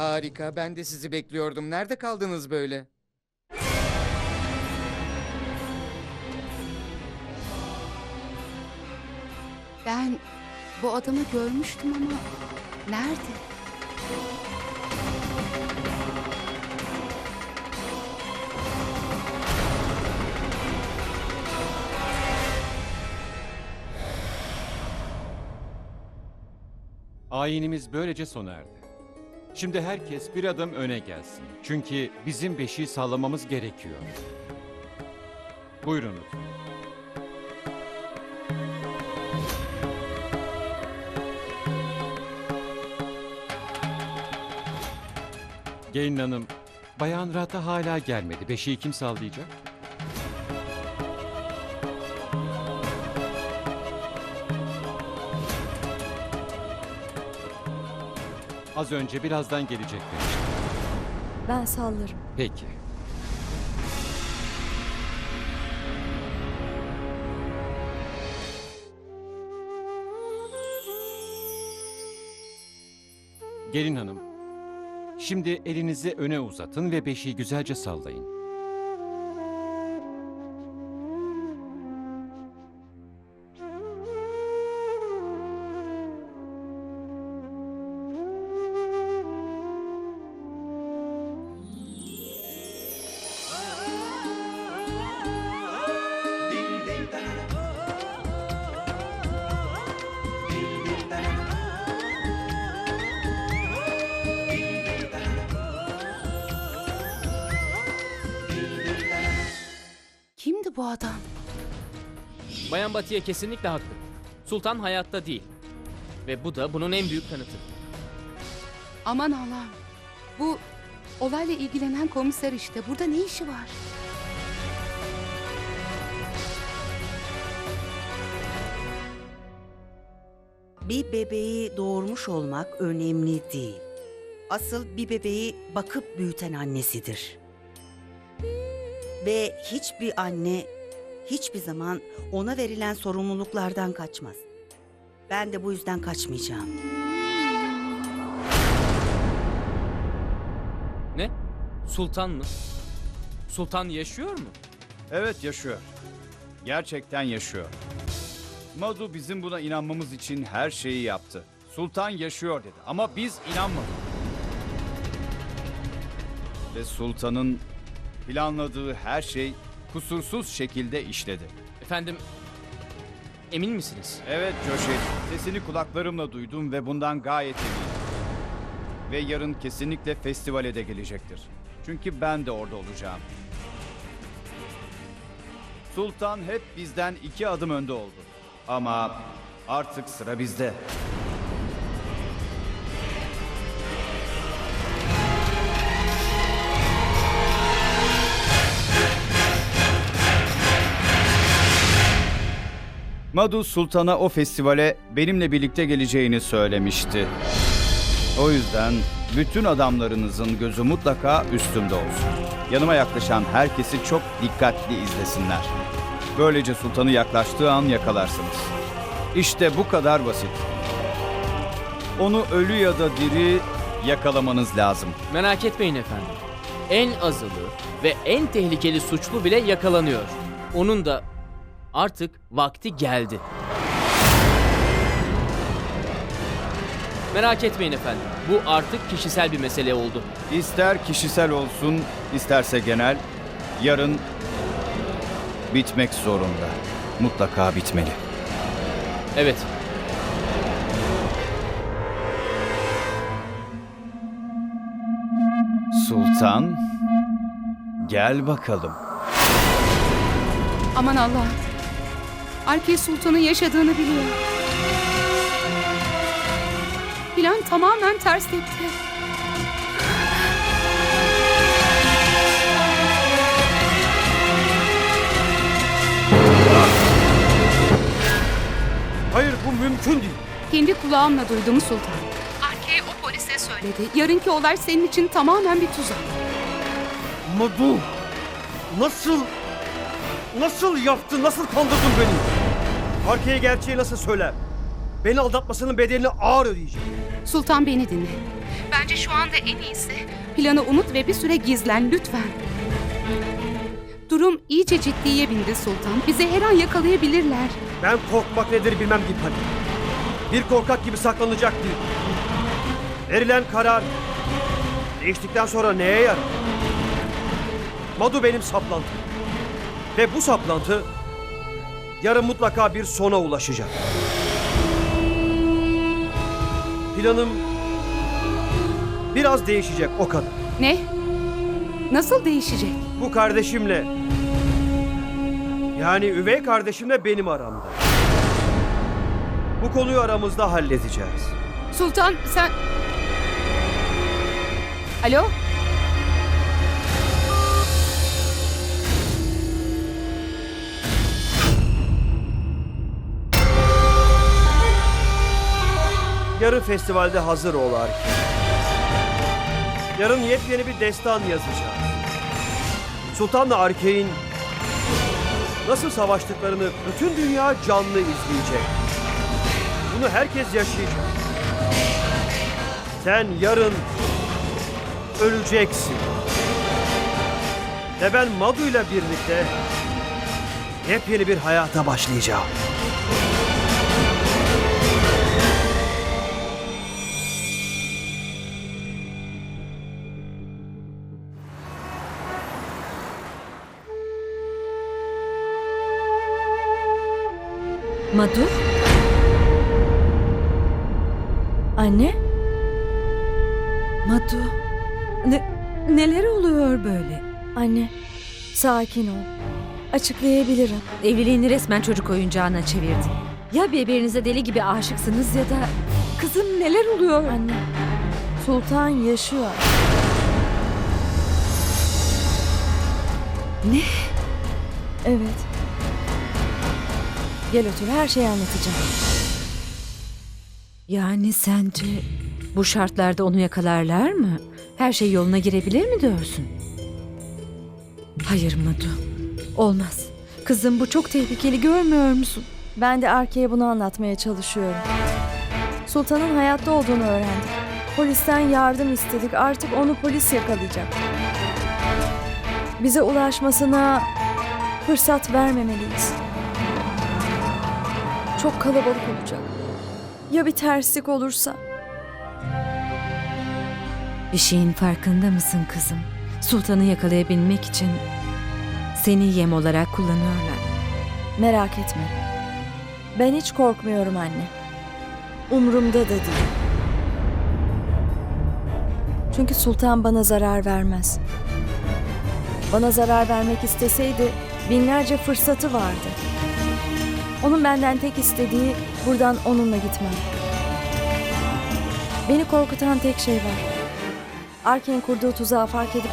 Harika. Ben de sizi bekliyordum. Nerede kaldınız böyle? Ben bu adamı görmüştüm ama nerede? Ayinimiz böylece sona erdi. Şimdi herkes bir adım öne gelsin. Çünkü bizim beşiği sağlamamız gerekiyor. Buyurun lütfen. Gelin hanım, Bayan Rata hala gelmedi. Beşiği kim sağlayacak? Az önce birazdan gelecek demiştim. Ben sallarım. Peki. Gelin hanım. Şimdi elinizi öne uzatın ve beşiği güzelce sallayın. Batiye kesinlikle haklı. Sultan hayatta değil. Ve bu da bunun en büyük kanıtı. Aman Allah'ım. Bu olayla ilgilenen komiser işte. Burada ne işi var? Bir bebeği doğurmuş olmak önemli değil. Asıl bir bebeği bakıp büyüten annesidir. Ve hiçbir anne hiçbir zaman ona verilen sorumluluklardan kaçmaz. Ben de bu yüzden kaçmayacağım. Ne? Sultan mı? Sultan yaşıyor mu? Evet yaşıyor. Gerçekten yaşıyor. Madu bizim buna inanmamız için her şeyi yaptı. Sultan yaşıyor dedi ama biz inanmadık. Ve sultanın planladığı her şey kusursuz şekilde işledi. Efendim, emin misiniz? Evet Joshi, sesini kulaklarımla duydum ve bundan gayet eminim. Ve yarın kesinlikle festivale de gelecektir. Çünkü ben de orada olacağım. Sultan hep bizden iki adım önde oldu. Ama artık sıra bizde. Madu Sultan'a o festivale benimle birlikte geleceğini söylemişti. O yüzden bütün adamlarınızın gözü mutlaka üstümde olsun. Yanıma yaklaşan herkesi çok dikkatli izlesinler. Böylece sultanı yaklaştığı an yakalarsınız. İşte bu kadar basit. Onu ölü ya da diri yakalamanız lazım. Merak etmeyin efendim. En azılı ve en tehlikeli suçlu bile yakalanıyor. Onun da artık vakti geldi. Merak etmeyin efendim. Bu artık kişisel bir mesele oldu. İster kişisel olsun, isterse genel, yarın bitmek zorunda. Mutlaka bitmeli. Evet. Sultan, gel bakalım. Aman Allah'ım. Arke Sultan'ın yaşadığını biliyor. Plan tamamen ters etti. Hayır bu mümkün değil. Kendi kulağımla duydum Sultan. Arke o polise söyledi. Yarınki olay senin için tamamen bir tuzak. Madu nasıl nasıl yaptın nasıl kandırdın beni? Arkaya gerçeği nasıl söyler? Beni aldatmasının bedelini ağır ödeyecek. Sultan beni dinle. Ben Bence şu anda en iyisi. Planı unut ve bir süre gizlen lütfen. Durum iyice ciddiye bindi Sultan. Bizi her an yakalayabilirler. Ben korkmak nedir bilmem Dipali. Bir korkak gibi saklanacak değil. Verilen karar değiştikten sonra neye yarar? Madu benim saplantım. Ve bu saplantı yarın mutlaka bir sona ulaşacak. Planım biraz değişecek o kadar. Ne? Nasıl değişecek? Bu kardeşimle yani üvey kardeşimle benim aramda. Bu konuyu aramızda halledeceğiz. Sultan sen... Alo? Yarın festivalde hazır ol Arki. Yarın yepyeni bir destan yazacağız. Sultan'la Arke'in nasıl savaştıklarını bütün dünya canlı izleyecek. Bunu herkes yaşayacak. Sen yarın öleceksin. Ve ben Madu ile birlikte yepyeni bir hayata başlayacağım. Madu? Anne? Madu? Ne, neler oluyor böyle? Anne, sakin ol. Açıklayabilirim. Evliliğini resmen çocuk oyuncağına çevirdin. Ya birbirinize deli gibi aşıksınız ya da... Kızım neler oluyor? Anne, Sultan yaşıyor. Ne? Evet. Gel otur, her şeyi anlatacağım. Yani sence bu şartlarda onu yakalarlar mı? Her şey yoluna girebilir mi diyorsun? Hayır Madu. Olmaz. Kızım bu çok tehlikeli görmüyor musun? Ben de Arke'ye bunu anlatmaya çalışıyorum. Sultan'ın hayatta olduğunu öğrendik. Polisten yardım istedik. Artık onu polis yakalayacak. Bize ulaşmasına fırsat vermemeliyiz. Çok kalabalık olacak. Ya bir terslik olursa? Bir şeyin farkında mısın kızım? Sultanı yakalayabilmek için seni yem olarak kullanıyorlar. Merak etme. Ben hiç korkmuyorum anne. Umrumda da değil. Çünkü sultan bana zarar vermez. Bana zarar vermek isteseydi binlerce fırsatı vardı. Onun benden tek istediği buradan onunla gitmem. Beni korkutan tek şey var. Arken kurduğu tuzağı fark edip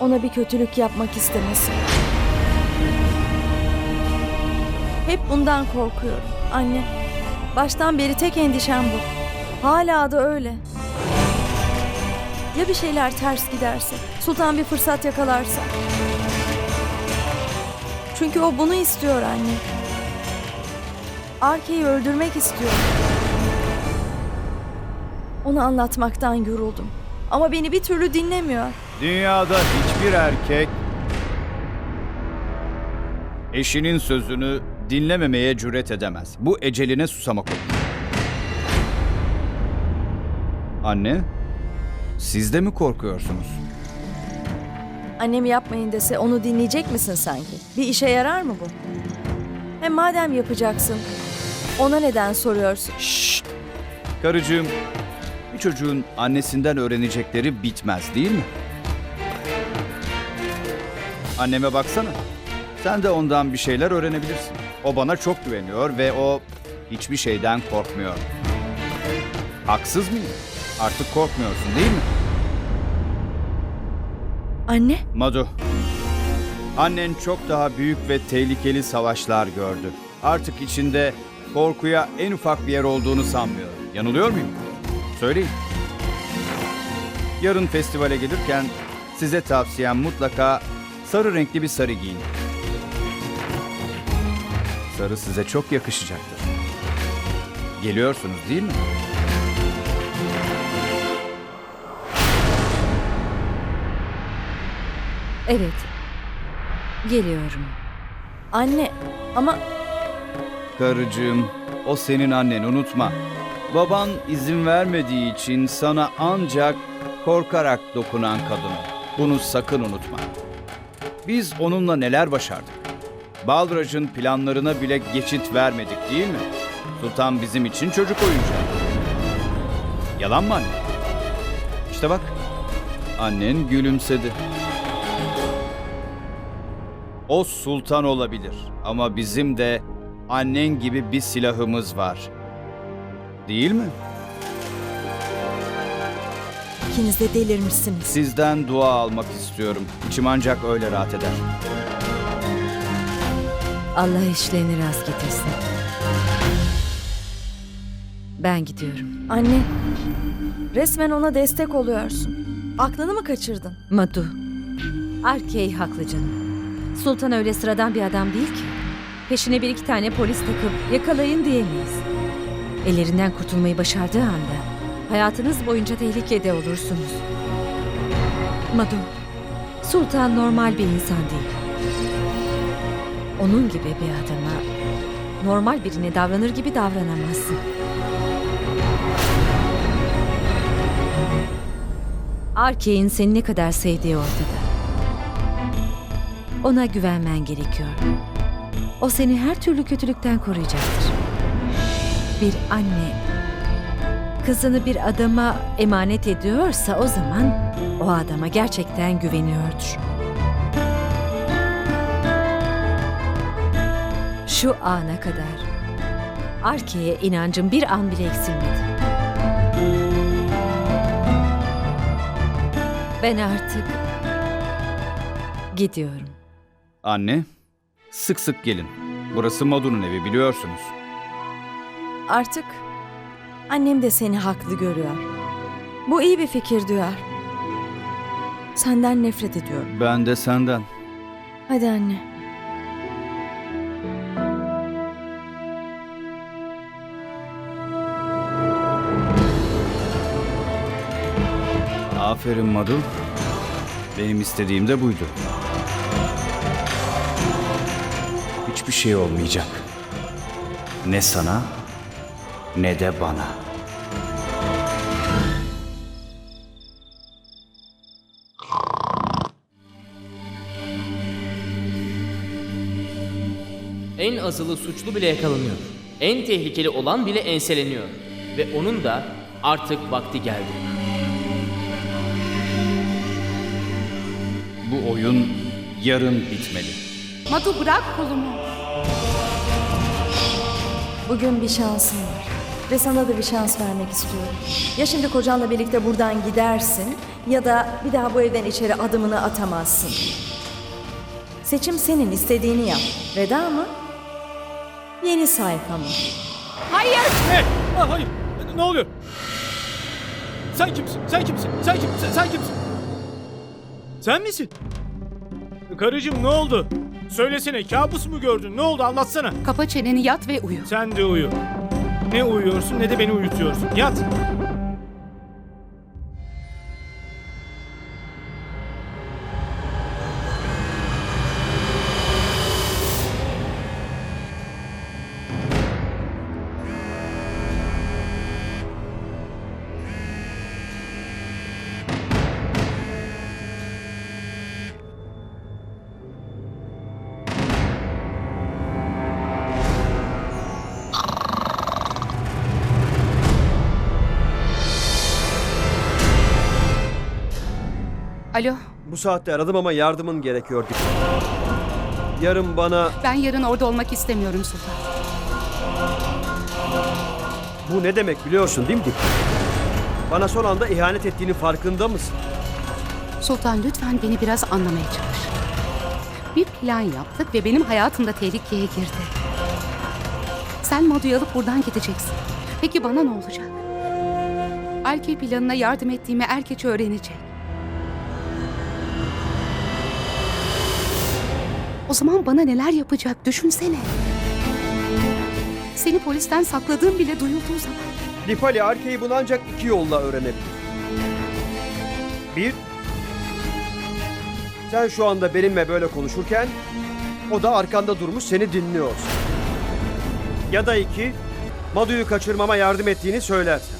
ona bir kötülük yapmak istemesi. Hep bundan korkuyorum. Anne, baştan beri tek endişem bu. Hala da öyle. Ya bir şeyler ters giderse? Sultan bir fırsat yakalarsa? Çünkü o bunu istiyor anne. Arke'yi öldürmek istiyor. Onu anlatmaktan yoruldum. Ama beni bir türlü dinlemiyor. Dünyada hiçbir erkek eşinin sözünü dinlememeye cüret edemez. Bu eceline susamak olur. Anne, siz de mi korkuyorsunuz? Annem yapmayın dese onu dinleyecek misin sanki? Bir işe yarar mı bu? Hem madem yapacaksın, ona neden soruyorsun? Şşt! Karıcığım, bir çocuğun annesinden öğrenecekleri bitmez değil mi? Anneme baksana. Sen de ondan bir şeyler öğrenebilirsin. O bana çok güveniyor ve o hiçbir şeyden korkmuyor. Haksız mıyım? Artık korkmuyorsun değil mi? Anne, Madu, annen çok daha büyük ve tehlikeli savaşlar gördü. Artık içinde korkuya en ufak bir yer olduğunu sanmıyorum. Yanılıyor muyum? Söyleyin. Yarın festivale gelirken size tavsiyem mutlaka sarı renkli bir sarı giyin. Sarı size çok yakışacaktır. Geliyorsunuz değil mi? Evet. Geliyorum. Anne ama Karıcığım, o senin annen unutma. Baban izin vermediği için sana ancak korkarak dokunan kadın. Bunu sakın unutma. Biz onunla neler başardık? Baldraj'ın planlarına bile geçit vermedik değil mi? Sultan bizim için çocuk oyuncağı. Yalan mı anne? İşte bak, annen gülümsedi. O sultan olabilir ama bizim de annen gibi bir silahımız var. Değil mi? ikiniz de delirmişsiniz. Sizden dua almak istiyorum. İçim ancak öyle rahat eder. Allah işlerini rast getirsin. Ben gidiyorum. Anne, resmen ona destek oluyorsun. Aklını mı kaçırdın? Madu. Arkey haklı canım. Sultan öyle sıradan bir adam değil ki. Peşine bir iki tane polis takıp yakalayın diyemeyiz. Ellerinden kurtulmayı başardığı anda hayatınız boyunca tehlikede olursunuz. Madu, Sultan normal bir insan değil. Onun gibi bir adama normal birine davranır gibi davranamazsın. Arkey'in seni ne kadar sevdiği ortada. Ona güvenmen gerekiyor. O seni her türlü kötülükten koruyacaktır. Bir anne kızını bir adama emanet ediyorsa o zaman o adama gerçekten güveniyordur. Şu ana kadar Arke'ye inancım bir an bile eksilmedi. Ben artık gidiyorum. Anne, sık sık gelin. Burası Madu'nun evi biliyorsunuz. Artık annem de seni haklı görüyor. Bu iyi bir fikir diyor. Senden nefret ediyorum. Ben de senden. Hadi anne. Aferin Madu. Benim istediğim de buydu. Hiçbir şey olmayacak. Ne sana ne de bana. En azılı suçlu bile yakalanıyor. En tehlikeli olan bile enseleniyor. Ve onun da artık vakti geldi. Bu oyun yarın bitmeli. Madu bırak kolumu. Bugün bir şansın var. Ve sana da bir şans vermek istiyorum. Ya şimdi kocanla birlikte buradan gidersin ya da bir daha bu evden içeri adımını atamazsın. Seçim senin istediğini yap. Veda mı? Yeni sayfa mı? Hayır. Ah, hayır. Ne oluyor? Sen kimsin? Sen kimsin? Sen kimsin? Sen kimsin? Sen misin? Karıcığım ne oldu? Söylesene kabus mu gördün? Ne oldu anlatsana. Kapa çeneni yat ve uyu. Sen de uyu. Ne uyuyorsun ne de beni uyutuyorsun. Yat. Alo. Bu saatte aradım ama yardımın gerekiyor Dipali. Yarın bana Ben yarın orada olmak istemiyorum Sultan. bu ne demek biliyorsun değil mi Dipali? Bana son anda ihanet ettiğinin farkında mısın? Sultan lütfen beni biraz anlamaya çalış. Bir plan yaptık ve benim hayatım da tehlikeye girdi. Sen Madu'yu alıp buradan gideceksin. Peki bana ne olacak? Erkek planına yardım ettiğimi erkeç öğrenecek. O zaman bana neler yapacak düşünsene. Seni polisten sakladığım bile duyulduğu zaman. Dipali Arke'yi bunu ancak iki yolla öğrenebilir. Bir, Sen şu anda benimle böyle konuşurken o da arkanda durmuş seni dinliyor. Ya da iki, Madu'yu kaçırmama yardım ettiğini söylersen.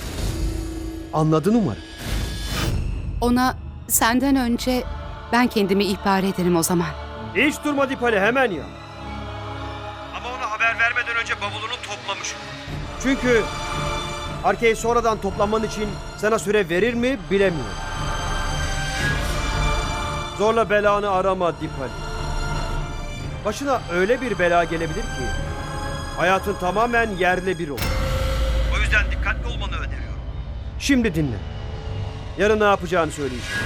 Anladın umarım. Ona senden önce ben kendimi ihbar ederim o zaman. Hiç durma Dipali hemen ya. Ama ona haber vermeden önce bavulunu toplamış. Çünkü Arke'yi sonradan toplanman için sana süre verir mi bilemiyorum. Zorla belanı arama Dipali. Başına öyle bir bela gelebilir ki hayatın tamamen yerle bir olur. O yüzden dikkatli olmanı öneriyorum. Şimdi dinle. Yarın ne yapacağını söyleyeceğim.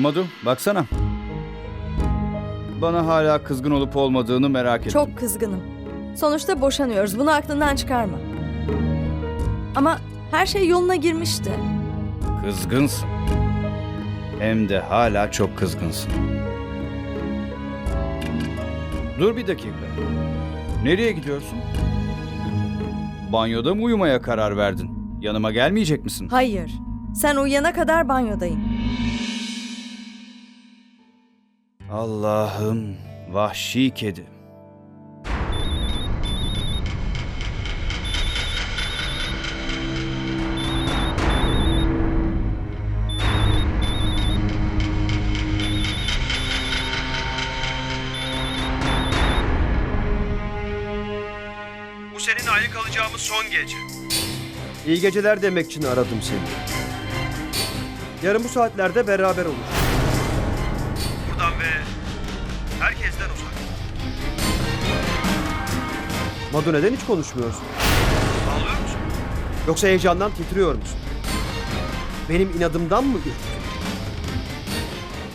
Madu baksana. Bana hala kızgın olup olmadığını merak ettim. Çok kızgınım. Sonuçta boşanıyoruz. Bunu aklından çıkarma. Ama her şey yoluna girmişti. Kızgınsın. Hem de hala çok kızgınsın. Dur bir dakika. Nereye gidiyorsun? Banyoda mı uyumaya karar verdin? Yanıma gelmeyecek misin? Hayır. Sen uyuyana kadar banyodayım. Allah'ım, vahşi kedi. Bu senin ayrı kalacağımız son gece. İyi geceler demek için aradım seni. Yarın bu saatlerde beraber olur. Buradan ve herkesten uzak. Madu neden hiç konuşmuyorsun? Ağlıyor musun? Yoksa heyecandan titriyor musun? Benim inadımdan mı ürktün?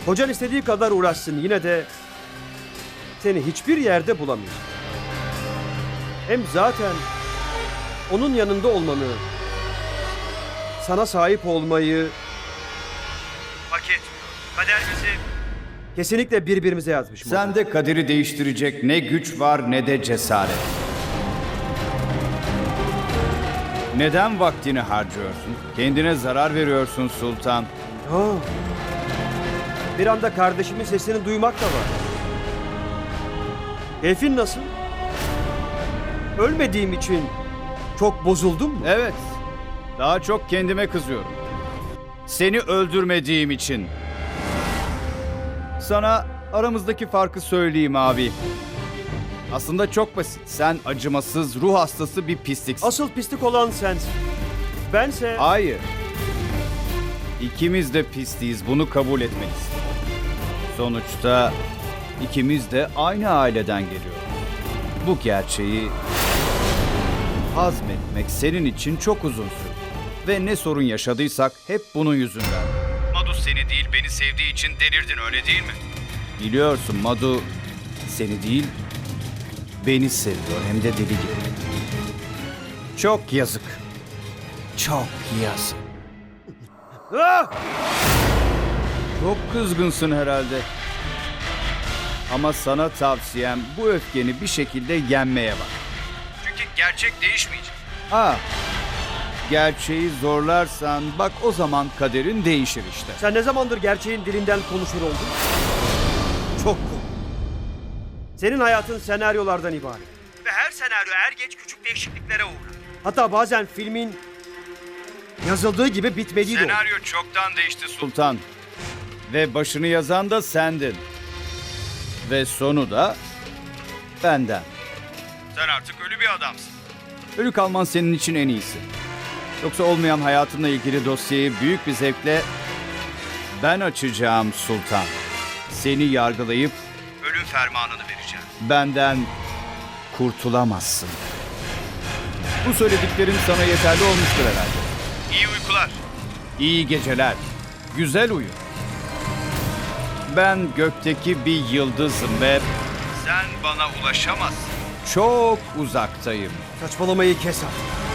Hocan istediği kadar uğraşsın yine de seni hiçbir yerde bulamıyor. Hem zaten onun yanında olmanı, sana sahip olmayı hak etmiyor. Kader bizi kesinlikle birbirimize yazmış. Sende kaderi değiştirecek ne güç var ne de cesaret. Neden vaktini harcıyorsun? Kendine zarar veriyorsun sultan. Ha. Bir anda kardeşimin sesini duymak da var. Keyfin nasıl? Ölmediğim için çok bozuldun mu? Evet. Daha çok kendime kızıyorum. Seni öldürmediğim için. Sana aramızdaki farkı söyleyeyim abi. Aslında çok basit. Sen acımasız, ruh hastası bir pisliksin. Asıl pislik olan sensin. Bense... Hayır. İkimiz de pisliyiz. Bunu kabul etmeliyiz. Sonuçta ikimiz de aynı aileden geliyoruz. Bu gerçeği hazmetmek senin için çok uzun sürdü. Ve ne sorun yaşadıysak hep bunun yüzünden. Seni değil beni sevdiği için delirdin öyle değil mi? Biliyorsun Madu seni değil beni seviyor hem de deli gibi. Çok yazık. Çok yazık. Ah! Çok kızgınsın herhalde. Ama sana tavsiyem bu öfkeni bir şekilde yenmeye bak. Çünkü gerçek değişmeyecek. Ha. Gerçeği zorlarsan bak o zaman kaderin değişir işte. Sen ne zamandır gerçeğin dilinden konuşur oldun? Çok cool. Senin hayatın senaryolardan ibaret. Ve her senaryo er geç küçük değişikliklere uğrar. Hatta bazen filmin yazıldığı gibi bitmediği de olur. çoktan değişti sultan. Ve başını yazan da sendin. Ve sonu da benden. Sen artık ölü bir adamsın. Ölü kalman senin için en iyisi. Yoksa olmayan hayatınla ilgili dosyayı büyük bir zevkle ben açacağım sultan. Seni yargılayıp ölüm fermanını vereceğim. Benden kurtulamazsın. Bu söylediklerim sana yeterli olmuştur herhalde. İyi uykular. İyi geceler. Güzel uyu. Ben gökteki bir yıldızım ve sen bana ulaşamazsın. Çok uzaktayım. Saçmalamayı kes artık.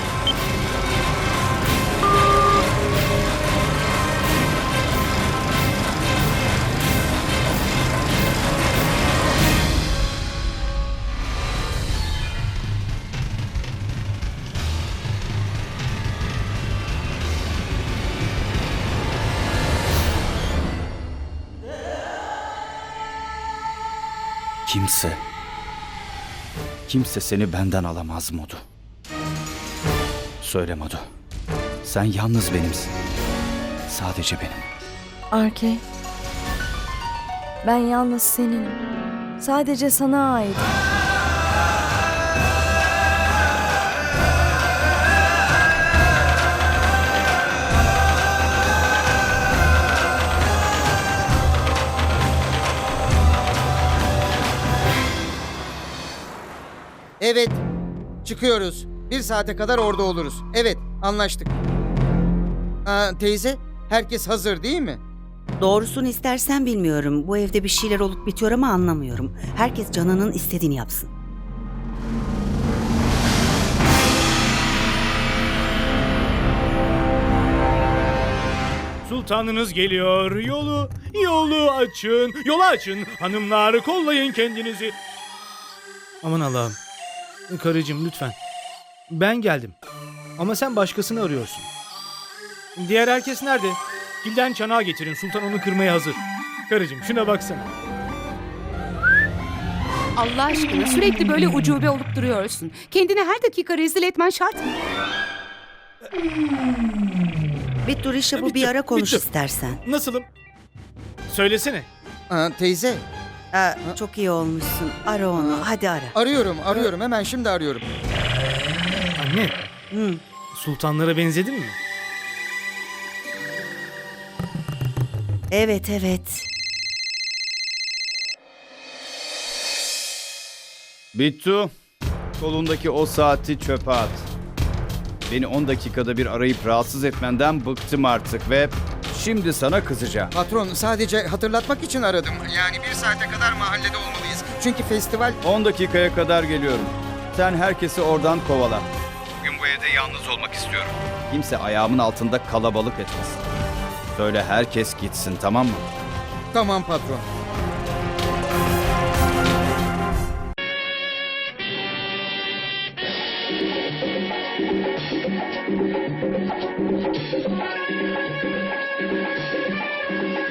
Kimse, kimse seni benden alamaz Modu. Söyle Modu, sen yalnız benimsin. Sadece benim. Arkey. Ben yalnız seninim. Sadece sana ait. Evet. Çıkıyoruz. Bir saate kadar orada oluruz. Evet, anlaştık. Aa, teyze, herkes hazır değil mi? Doğrusunu istersen bilmiyorum. Bu evde bir şeyler olup bitiyor ama anlamıyorum. Herkes canının istediğini yapsın. Sultanınız geliyor. Yolu, yolu açın. Yolu açın. Hanımlar kollayın kendinizi. Aman Allah'ım. Karıcığım lütfen. Ben geldim. Ama sen başkasını arıyorsun. Diğer herkes nerede? Kilden çanağı getirin. Sultan onu kırmaya hazır. Karıcığım şuna baksana. Allah aşkına sürekli böyle ucube olup duruyorsun. Kendini her dakika rezil etmen şart mı? Bittu Rişa bu bir Bitti, ara konuş bitti. istersen. Nasılım? Söylesene. Aa, teyze, Aa, çok iyi olmuşsun. Ara onu. Hadi ara. arıyorum, arıyorum. Hemen şimdi arıyorum. Anne, Hı. sultanlara benzedin mi? Evet evet. Bittu, kolundaki o saati çöpe at. Beni 10 dakikada bir arayıp rahatsız etmenden bıktım artık ve şimdi sana kızacağım. Patron, sadece hatırlatmak için aradım. Yani bir saate kadar mahallede olmalıyız. Çünkü festival... 10 dakikaya kadar geliyorum. Sen herkesi oradan kovala. Bugün bu evde yalnız olmak istiyorum. Kimse ayağımın altında kalabalık etmesin. Söyle herkes gitsin tamam mı? Tamam patron.